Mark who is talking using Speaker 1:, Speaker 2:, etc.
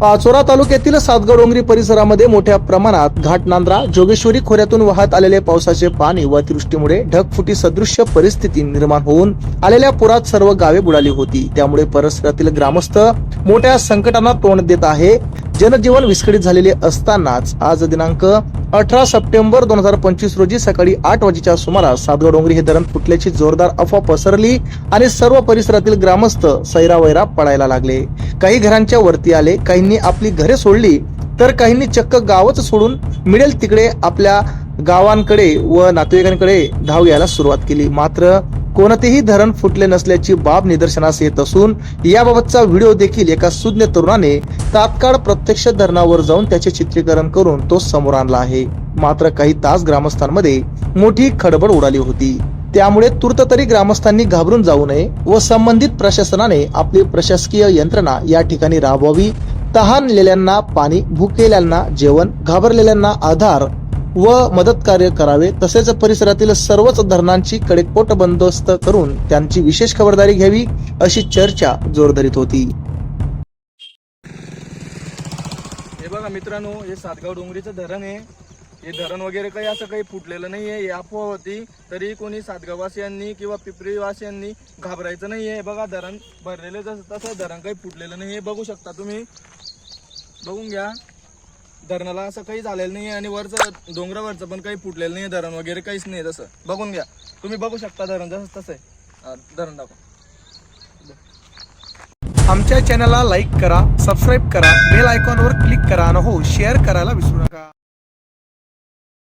Speaker 1: पाचोरा तालुक्यातील सातगाव डोंगरी परिसरामध्ये मोठ्या प्रमाणात घाटनांद्रा जोगेश्वरी खोऱ्यातून वाहत आलेले पावसाचे पाणी व अतिवृष्टीमुळे ढगफुटी सदृश्य परिस्थिती निर्माण होऊन आलेल्या पुरात सर्व गावे बुडाली होती. त्यामुळे परिसरातील ग्रामस्थ मोठ्या संकटांना तोंड देत आहे. जनजीवन विस्कळीत झालेले असतानाच आज दिनांक अठरा सप्टेंबर दोन हजार पंचवीस रोजी सकाळी आठ वाजेच्या सुमारास सातगाव डोंगरी हे धरण फुटल्याची जोरदार अफवा पसरली आणि सर्व परिसरातील ग्रामस्थ सैरावैरा पडायला लागले. काही घरांच्या वरती आले काहींनी आपली घरे सोडली तर काहींनी चक्क गावच सोडून मिळेल तिकडे आपल्या गावांकडे व नातेवाईकांकडे धाव घ्यायला सुरुवात केली. मात्र कोणतेही धरण फुटले नसल्याची बाब निदर्शनास येत असून याबाबतचा व्हिडिओ देखील एका सुज्ञ तरुणाने तात्काळ प्रत्यक्ष धरणावर जाऊन त्याचे चित्रीकरण करून तो समोर आणला आहे. मात्र काही तास ग्रामस्थांमध्ये मोठी खडबड उडाली होती. त्यामुळे तूर्त तरी ग्रामस्थांनी घाबरून जाऊ नये व संबंधित प्रशासनाने आपली प्रशासकीय यंत्रणा या ठिकाणी राबवावी. तहानलेल्यांना पाणी भुकेल्यांना जेवण घाबरलेल्यांना आधार व मदत कार्य करावे तसेच परिसरातील सर्वच धरणांची कडेकोट बंदोबस्त करून त्यांची विशेष खबरदारी घ्यावी अशी चर्चा जोर धरीत होती.
Speaker 2: हे बघा मित्रांनो हे सातगाव डोंगरीचं धरण आहे. हे धरण वगैरे काही असं काही फुटलेलं नाही आहे हे अफवा होती तरी कोणी सातगाववासियांनी किंवा पिपरीवासियांनी घाबरायचं नाही आहे बघा धरण भरलेलं जसं तसं धरण काही फुटलेलं नाही आहे बघू शकता तुम्ही. बघून घ्या. धरणाला असं काही झालेलं नाही आहे आणि वरचं डोंगरावरचं पण काही फुटलेलं नाही आहे धरण वगैरे काहीच नाही तसं. बघून घ्या. तुम्ही बघू शकता धरण जसं तसं आहे. धरण दाखवा.
Speaker 1: आमच्या चॅनलला लाईक करा सबस्क्राईब करा बेल आयकॉनवर क्लिक करा आणि हो शेअर करायला विसरू नका.